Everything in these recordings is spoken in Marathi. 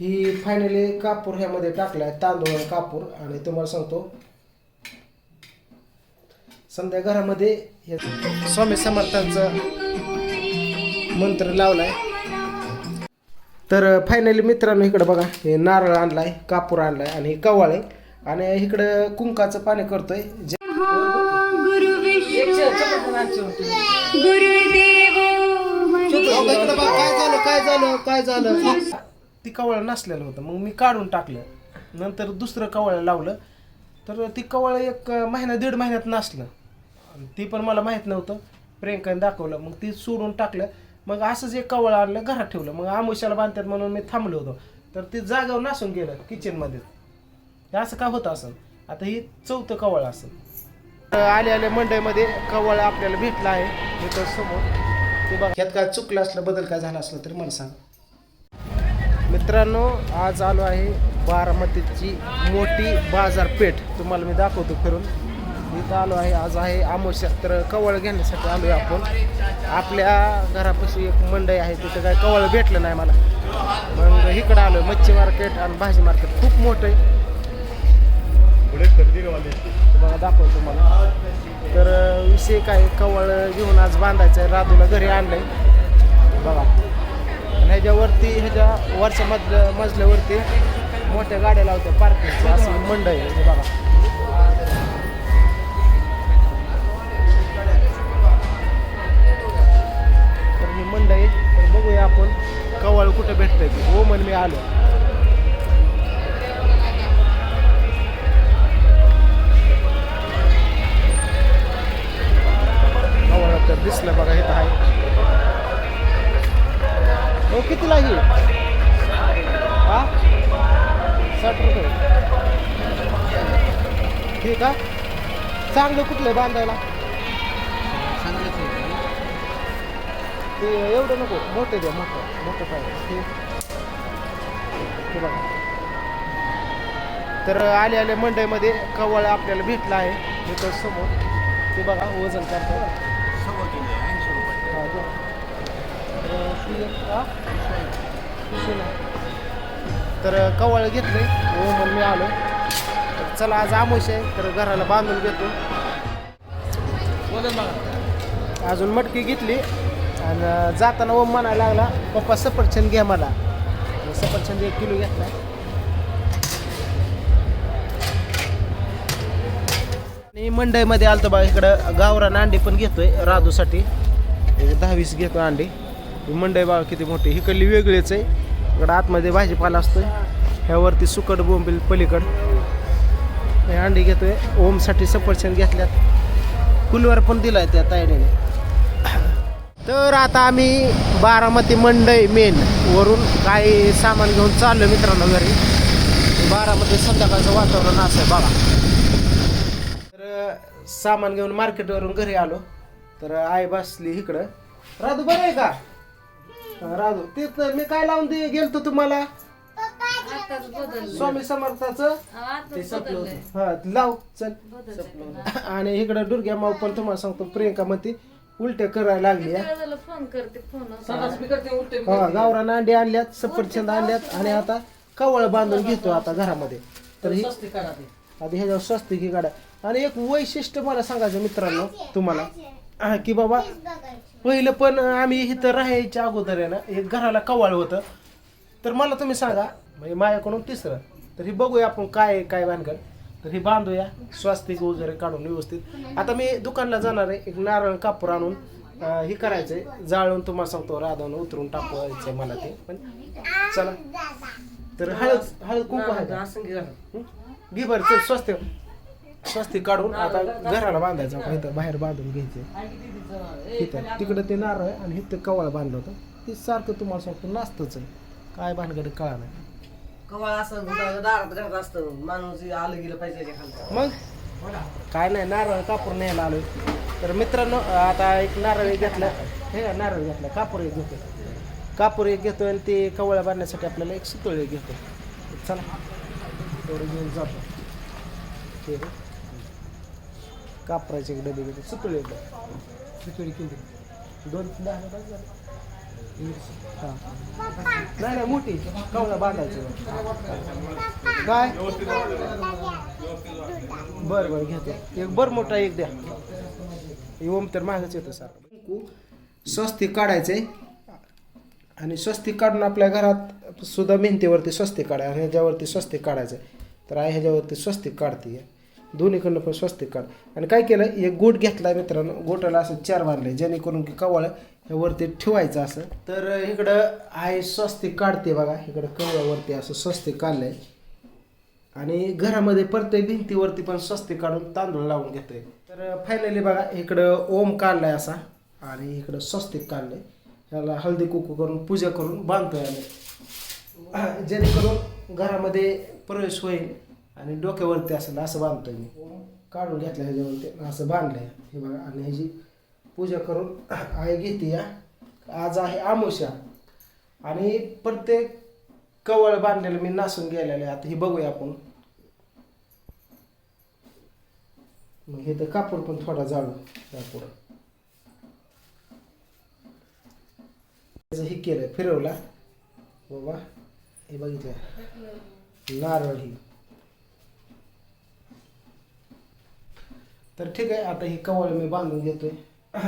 ही फायनली कापूर ह्यामध्ये टाकलाय तांदूळ आणि कापूर आणि तुम्हाला सांगतो समजा घरामध्ये हे स्वामी समर्थांचा मंत्र लावलाय तर फायनली मित्रांनो इकडं बघा हे नारळ आणलाय कापूर आणलाय आणि हे कवाळ आहे आणि इकडं कुंकाचं पाणी करतोय काय झालं काय झालं काय झालं ती कवळं नसलेलं होतं. मग मी काढून टाकलं. नंतर दुसरं कवळं लावलं. तर ती कवळ एक महिना दीड महिन्यात नसलं. आणि ती पण मला माहीत नव्हतं. प्रियंकाने दाखवलं. मग ती सोडून टाकलं. मग असंच एक कवळं आणलं घरात ठेवलं. मग आमुष्याला बांधतात म्हणून मी थांबलो होतो. तर ते जागेवर नासून गेलं किचनमध्ये हे असं का होतं असं? आता ही चौथं कवळ असं. आले आले मंडईमध्ये कवळ आपल्याला भेटला आहे. समोर ते बघ ह्यात काय चुकलं असलं बदल काय झाला असलं तरी मला सांग. मित्रांनो आज आलो आहे बारामतीची मोठी बाजारपेठ. तुम्हाला मी दाखवतो फिरून इथं आलो आहे आज आहे आमोशा तर कवळ घेण्यासाठी आलो आहे आपण. आपल्या घरापाशी एक मंडई आहे तिथं काय कवळ भेटलं नाही मला. मग इकडं आलो मच्छी मार्केट आणि भाजी मार्केट खूप मोठं आहे. तुम्हाला दाखवतो तुम्हाला. तर विषय काय कवळ घेऊन आज बांधायचं आहे. राधूला घरी आणलंय. बघा. आणि ह्याच्यावरती ह्याच्या वरच्या मजल्या मजल्यावरती मोठ्या गाड्या लावत्या पार्किंग असं मंडई आहे हे बघा. तर ही मंडळ आहे. तर बघूया आपण कवळ कुठं भेटतंय. ते हो म्हण मी आलो. कितीला ही? हा साठ रुपये. ठीक आहे. चांगलं कुठलं आहे बांधायला? ते एवढं नको. मोठं द्या मोठं. मोठं पाहिजे. ठीक. बघा. तर आले आले मंडईमध्ये. कवळ आपल्याला भेटला आहे. इथं समोर. ते बघा वजन करतो बघा. हा, तर एक, हा? तर कवळ घेतले हो म्हणून मी आलो. तर चला आज आमोश आहे. तर घराला बांधून घेतो. अजून मटकी घेतली. आणि जाताना ओम म्हणायला लागला पप्पा सफरचंद घ्या मला. सफरचंद एक किलो घेतला. आणि मंडईमध्ये आलतो बा इकडं गावरान अंडी पण घेतोय राधूसाठी. एक दहावीस घेतो अंडी. ही मंडई बाग किती मोठी इकडली वेगळीच आहे. इकडं आतमध्ये भाजीपाला असतो ह्यावरती सुकट बोंबील पलीकड. हे अंडी घेतोय. ओमसाठी सफरचंद घेतल्यात. कुलवर पण दिलाय त्या तायडीने तर आता आम्ही बारामती मंडई मेन वरून काही सामान घेऊन चाललो मित्रांनो घरी. बारामती संध्याकाळचं वातावरण असं आहे बघा. तर सामान घेऊन मार्केटवरून घरी आलो. तर आई बसली इकडं. राधू बरं आहे का? हा, राधू ते तर मी काय लावून दे गेलतो तुम्हाला? स्वामी समर्थाचं? ते संपलं होतं. हा लाव चल. आणि इकडं दुर्ग्या माऊ पण तुम्हाला सांगतो प्रियंका मध्ये उलट्या करायला लागली फोन करते फोन हा गावरान अंडी आणल्यात सफरचंद आणल्यात आणि आता कवळ बांधून घेतो आता घरामध्ये. तर ही आधी ह्याच्यावर स्वस्तिक ही गाड्या आणि एक वैशिष्ट्य मला सांगायचं मित्रांनो तुम्हाला. हा, की बाबा पहिलं पण आम्ही इथं राहायच्या अगोदर आहे ना एक घराला कवाळ होतं. तर मला तुम्ही सांगा म्हणजे माझ्याकडून तिसरं. तर हे बघूया आपण काय आहे, काय भानगड. तर हे बांधूया स्वास्तिक वगैरे काढून व्यवस्थित. आता मी दुकानला जाणार आहे एक नारळ कापूर आणून अं, हे करायचंय. जाळून तुम्हाला सांगतो राधवून उतरून टाकवायचंय मला ते. पण चला. तर हळद हळद कुंकू आहे का? हं? घे बरं चल स्वस्त स्वस्ती काढून आता घराला बांधायचं आपण इथं बाहेर बांधून घ्यायचे. इथं तिकडं ते नारळ आहे आणि इथं कवाळ बांधलं होतं. ते सारखं तुम्हाला सांगतो नाचतच आहे. काय भानगड कळा नाही. कवाळ असं दारात घरात असतं. माणूस आलं गेलं पाहिजे मग? काय नाही नारळ कापूर न्यायला आलोय. तर मित्रांनो आता एक नारळ एक घेतला. हे नारळ घेतला कापूर एक घेतो कापूर एक घेतो आणि ते कवळ्या बांधण्यासाठी आपल्याला एक सुतळ एक घेतो चला तेवढं घेऊन जातो. ते रे. कापराचे एक डबे घेतो सुतळे एक सुतळी किती दोन दहा हां. नाही नाही मोठी. कवळा बांधायचं. काय? बरं बरं घेतो एक बरं मोठा एक द्या. ओम तर मागच येतो सर. काढायचं आहे आणि स्वस्ती काढून आपल्या घरात सुद्धा भिंतीवरती स्वस्ती काढा आणि ह्याच्यावरती स्वस्ती काढायचं तर आई ह्याच्यावरती स्वस्ती काढते दोन्हीकडनं पण स्वस्तिक काढ. आणि काय केलं एक गोट घेतला मित्रांनो गोटाला असं चार मारले जेणेकरून की कवळ वरती ठेवायचं असं. तर इकडं आहे स्वस्तिक काढते बघा इकडं कवळावरती असं स्वस्तिक आहे आणि घरामध्ये प्रत्येक भिंतीवरती पण स्वस्तिक काढून तांदूळ लावून घेतोय. तर फायनली बघा इकडं ओम काढलाय असा आणि इकडं स्वस्तिक काढलंय. ह्याला हळदी कुकू करून पूजा करून बांधतोय आम्ही. जेणेकरून घरामध्ये प्रवेश होईल. आणि डोक्यावरती असेल असं बांधतोय मी. काढून घेतलं ह्याच्यावरती असं बांधलंय. हे बघा आणि ह्याची पूजा करून आई घेते या. आज आहे आमुषा आणि प्रत्येक कवळ बांधलेलं मी नासून गेलेलं आहे. आता हे बघूया आपण. मग हे तर कापूर पण थोडा जाळू कापूर त्याचं हे केलं फिरवला. बाबा हे बघितलं. नारळ ही. तर ठीक आहे आता ही कवळ मी बांधून घेतोय.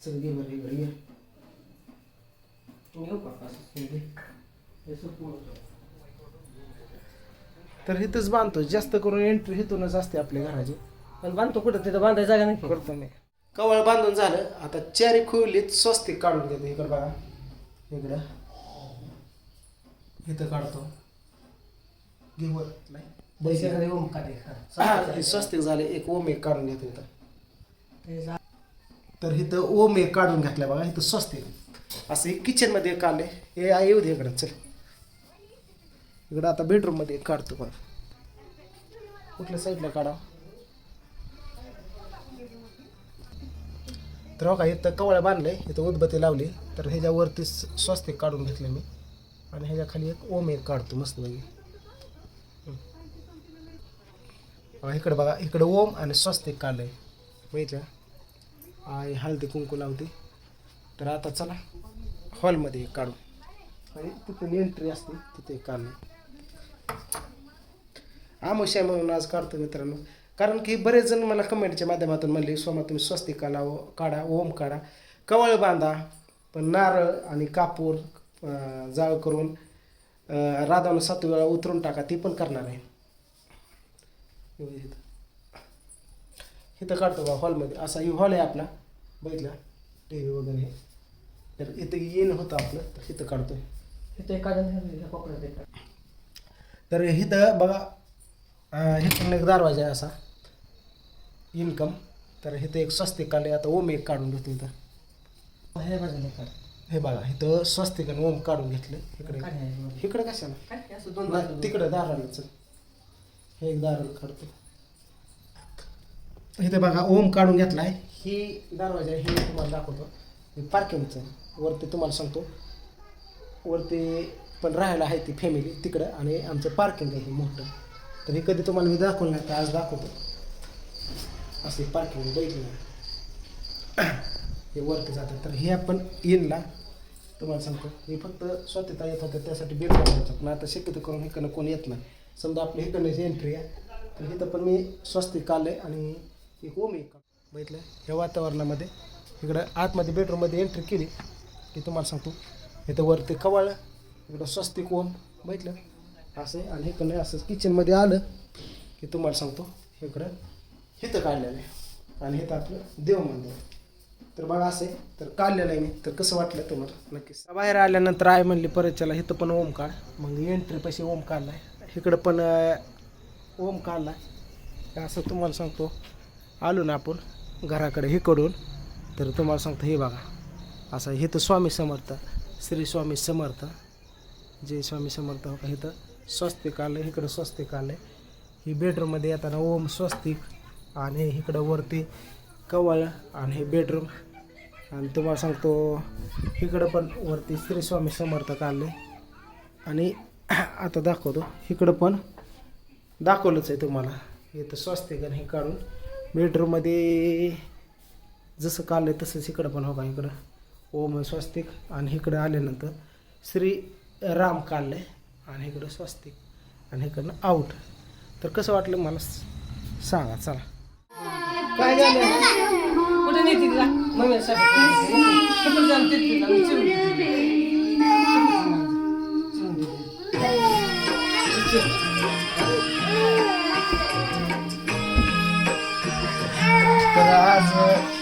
चल घे बरं घेऊ का तर इथंच बांधतो जास्त करून एंट्री इथूनच असते आपल्या घराची. पण बांधतो कुठं? तिथं बांधायची जागा नाही. करतो मी. कवळ बांधून झालं. आता चारी खुवलीत स्वस्तिक काढून घेतो इकडं बघा. इकडं. इथं काढतो. घे वर. नाही. पैसे ओम काढे हा, हे स्वस्तिक झाले एक ओम एक काढून घेतो इथं. तर इथं ओम एक काढून घेतलाय बघा इथं स्वस्तिक. असं हे किचनमध्ये एक काढले. हे आ, येऊ दे इकडं चल. इकडं आता बेडरूममध्ये एक काढतो बघ. कुठल्या साईडला काढा? तर हो का इथं कवळ्या बांधले इथं उदबत्ती लावली. तर ह्याच्यावरती स्वस्तिक काढून घेतले मी. आणि ह्याच्या खाली एक ओम एक काढतो मस्त बघा इकडे बघा इकडे ओम आणि स्वस्तिक काढलंय माहिती आई हळदी कुंकू लावते. तर आता चला हॉलमध्ये काढू. आणि तिथून एंट्री असते तिथे काढलं आमुष्या म्हणून आज काढतो मित्रांनो. कारण की बरेच जण मला कमेंटच्या माध्यमातून म्हणले सोमा तुम्ही स्वस्तिक काढा काढा ओम काढा. कवळ बांधा पण नारळ आणि कापूर जाळ करून राधानं सात वेळा उतरून टाका ती पण करणार आहे. इथं. इथं काढतो बा हॉलमध्ये. असा ही हॉल आहे आपला. बघितला? टी व्ही वगैरे हे. तर इथं येणं होतं आपलं. तर इथं काढतोय. तिथं एक काढून कोपऱ्यात एक. काढ. तर इथं बघा इथून एक दरवाजा आहे असा. इन्कम. तर इथं एक स्वस्तिक काढले आता ओम एक काढून घेतो इथं. हे काढ. हे बघा इथं स्वस्तिक आणि ओम काढून घेतले. इकडे. इकडे कशाला. तिकडे दाराला चल हे एक दाराला काढतो इथे बघा ओम काढून घेतलाय. ही दरवाजा आहे, हे तुम्हाला दाखवतो. हे पार्किंगचं. वरती तुम्हाला सांगतो. वरती पण राहायला आहे ती फॅमिली तिकडं. आणि आमचं पार्किंग आहे हे मोठं. तर हे कधी तुम्हाला मी दाखवलं नाही तर आज दाखवतो. असे पार्किंग बघितलं ना. हे वरती जातं तर हे आपण येनला तुम्हाला सांगतो. हे फक्त स्वतःता येत होतं त्यासाठी बेड बनवायचं पण आता शक्यतो करून इकडनं कोणी येत नाही. समजा आपलं इकडनं एंट्री आहे. तर इथं पण मी स्वस्तिक काढलं आणि एक ओम एक बघितलं ह्या वातावरणामध्ये इकडं आतमध्ये बेडरूममध्ये एंट्री केली की तुम्हाला सांगतो. इथं वरती कवाळं इकडं स्वस्तिक ओम बघितलं. असं आहे. आणि इकडनं असं किचनमध्ये आलं की तुम्हाला सांगतो इकडं हिथं काढलेलं आहे. आणि हिथं आपलं देव मंदिर तर बघा आहे. तर काढलेलं आहे मी. तर कसं वाटलं तुम्हाला? नक्कीच. बाहेर आल्यानंतर आई म्हणली परत चला इथं पण ओम काढ. मग एंट्री पैसे ओम काढलाय. इकडं पण ओम काढला. असं तुम्हाला सांगतो आलो ना आपण घराकडे हिकडून तर तुम्हाला सांगतो हे बघा असं हे तर स्वामी समर्थ श्री स्वामी समर्थ जय स्वामी समर्थ हो का इथं स्वस्तिक आलं इकडं स्वस्तिक आलं. ही बेडरूममध्ये येताना ओम स्वस्तिक आणि इकडं वरती कवळ आणि हे बेडरूम आणि तुम्हाला सांगतो इकडं पण वरती श्री स्वामी समर्थ काढले. आणि आता दाखवतो. इकडं पण दाखवलंच आहे तुम्हाला. इथं स्वस्तिक आणि हे काढून. बेडरूममध्ये जसं काढलं तसंच इकडं पण हो का इकडं. ओम स्वस्तिक आणि इकडं आल्यानंतर श्री राम काढलंय. आणि इकडं स्वस्तिक आणि इकडनं आऊट तर कसं वाटलं मला सांगा चला. काय झालं? कुठे Prazer.